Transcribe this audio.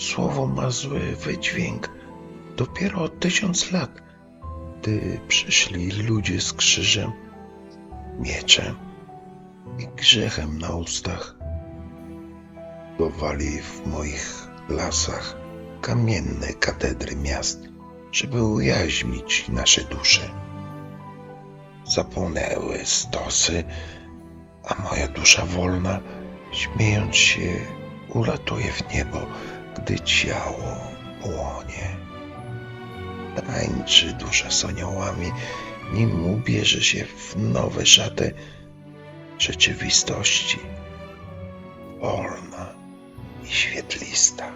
słowo ma zły wydźwięk. Dopiero od tysiąc lat, gdy przyszli ludzie z krzyżem, mieczem i grzechem na ustach, budowali w moich lasach kamienne katedry miast, żeby ujaźnić nasze dusze. Zapłonęły stosy, a moja dusza wolna, śmiejąc się, ulatuje w niebo, gdy ciało płonie. Tańczy dusza z aniołami, nim ubierze się w nowe szaty rzeczywistości, wolna i świetlista.